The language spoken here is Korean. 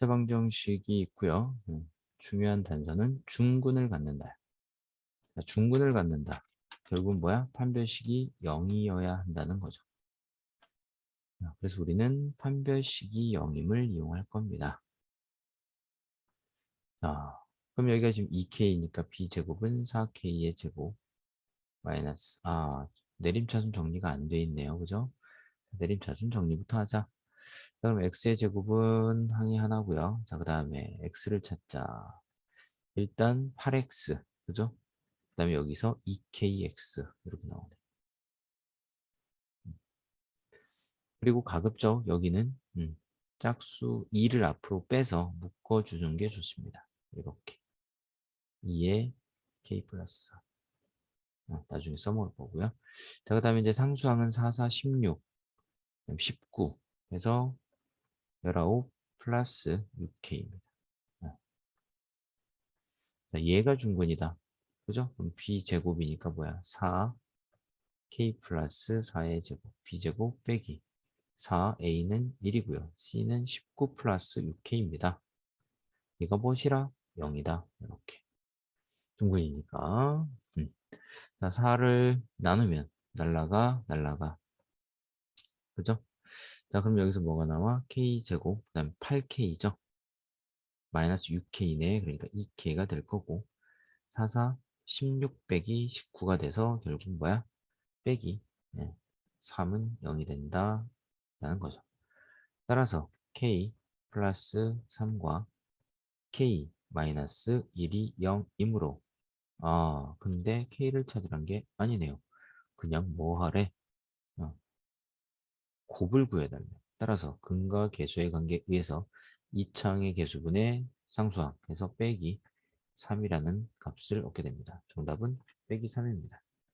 세방정식이 있고요. 음, 중요한 단서는 중근을 갖는다. 자, 중근을 갖는다. 결국은 뭐야? 판별식이 0이어야 한다는 거죠. 자, 그래서 우리는 판별식이 0임을 이용할 겁니다. 자, 그럼 여기가 지금 2K니까 B제곱은 4K의 제곱 마이너스 아 내림차순 정리가 안 돼 있네요. 그죠? 내림차순 정리부터 하자. 그럼 x의 제곱은 항이 하나고요. 자, 그 다음에 x를 찾자. 일단 8x, 그죠? 그 다음에 여기서 2kx 이렇게 나오네. 그리고 가급적 여기는 음, 짝수 2를 앞으로 빼서 묶어주는 게 좋습니다. 이렇게 2에 k 플러스 4 어, 나중에 써먹을 거고요. 자, 그 다음에 이제 상수항은 4, 4, 16 19 해서 19 플러스 6k입니다. 자, 얘가 중근이다. 그죠? 그럼 b제곱이니까 뭐야? 4 k 플러스 4의 제곱 b제곱 빼기 4a는 1이고요. c는 19 플러스 6k입니다. 이거 무엇이라? 0이다. 이렇게 중근이니까 음. 자, 4를 나누면 날라가 날라가 그죠? 자 그럼 여기서 뭐가 나와? k제곱 그 다음에 8k죠? 마이너스 6k네 그러니까 2k가 될 거고 4, 4, 16 빼기 19가 돼서 결국 뭐야? 빼기 네. 3은 0이 된다 라는 거죠. 따라서 k 플러스 3과 k 마이너스 1이 0이므로 아 근데 k를 찾으란 게 아니네요. 그냥 뭐 하래? 어. 곱을 구해달래. 따라서 근과 계수의 관계에 의해서 이창의 계수분의 상수항에서 빼기 3이라는 값을 얻게 됩니다. 정답은 빼기 3입니다.